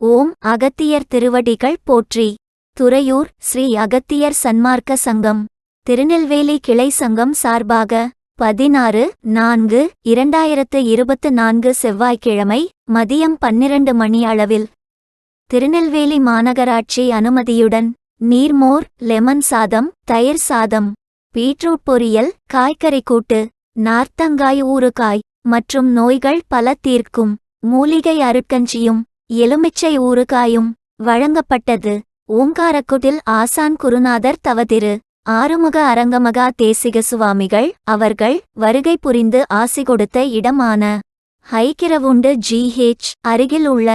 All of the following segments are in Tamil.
ஓம் அகத்தியர் திருவடிகள் போற்றி. துறையூர் ஸ்ரீ அகத்தியர் சன்மார்க்க சங்கம். திருநெல்வேலி கிளை சங்கம் சார்பாக பதினாறு நான்கு இரண்டாயிரத்து இருபத்து நான்கு செவ்வாய்க்கிழமை மதியம் பன்னிரண்டு மணி அளவில். திருநெல்வேலி மாநகராட்சி அனுமதியுடன் நீர்மோர் லெமன் சாதம் தயிர் சாதம் பீட்ரூட் பொரியல் காய்கறி கூட்டு நார்த்தங்காய் ஊறுகாய் மற்றும் நோய்கள் பல தீர்க்கும். மூலிகை அருட்கஞ்சியும் எலுமிச்சை ஊறுகாயும் வழங்கப்பட்டது. ஓங்காரக்குடில் ஆசான் குருநாதர் தவதிரு ஆறுமுக அரங்கமகா தேசிக சுவாமிகள் அவர்கள் வருகை புரிந்து ஆசி கொடுத்த இடமான ஹைக்கிரவுண்டு ஜிஹெச் அருகில் உள்ள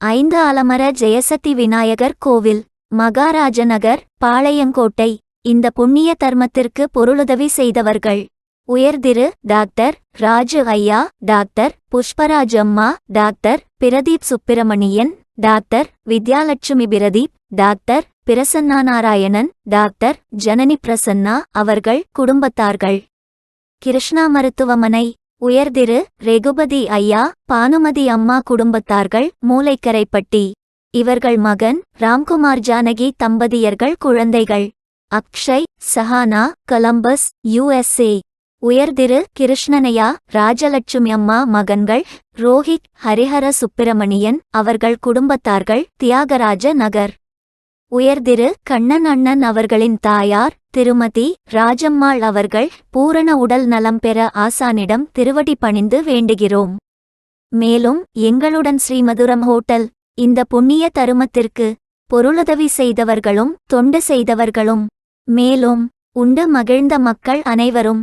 ஐந்து ஆலமர ஜெயசக்தி விநாயகர் கோவில் மகாராஜநகர் பாளையங்கோட்டை. இந்த புண்ணிய தர்மத்திற்கு பொருளுதவி செய்தவர்கள் உயர்திரு டாக்டர் ராஜு ஐயா டாக்டர் புஷ்பராஜ் அம்மா doctor Pradeep Subramanian doctor Vidyalakshmi Pradeep doctor Prasanna Narayanan doctor Janani Prasanna அவர்கள் குடும்பத்தார்கள். கிருஷ்ணா மருத்துவமனை. உயர்திரு ரெகுபதி ஐயா பானுமதி அம்மா குடும்பத்தார்கள் மூளைக்கரைப்பட்டி. இவர்கள் மகன் ராம்குமார் ஜானகி தம்பதியர்கள் குழந்தைகள். Akshay Sahana Columbus USA. உயர்திரு கிருஷ்ணனையா ராஜலட்சுமி அம்மா மகன்கள் ரோஹித் ஹரிஹர சுப்பிரமணியன் அவர்கள் குடும்பத்தார்கள் தியாகராஜ நகர். உயர்திரு கண்ணன் அண்ணன் அவர்களின் தாயார் திருமதி ராஜம்மாள் அவர்கள் பூரண உடல் நலம் பெற ஆசானிடம் திருவடி பணிந்து வேண்டுகிறோம். மேலும் எங்களுடன் ஸ்ரீமதுரம் ஹோட்டல் இந்த புண்ணிய தருமத்திற்கு பொருளுதவி செய்தவர்களும் தொண்டு செய்தவர்களும் மேலும் உண்டு மகிழ்ந்த மக்கள் அனைவரும்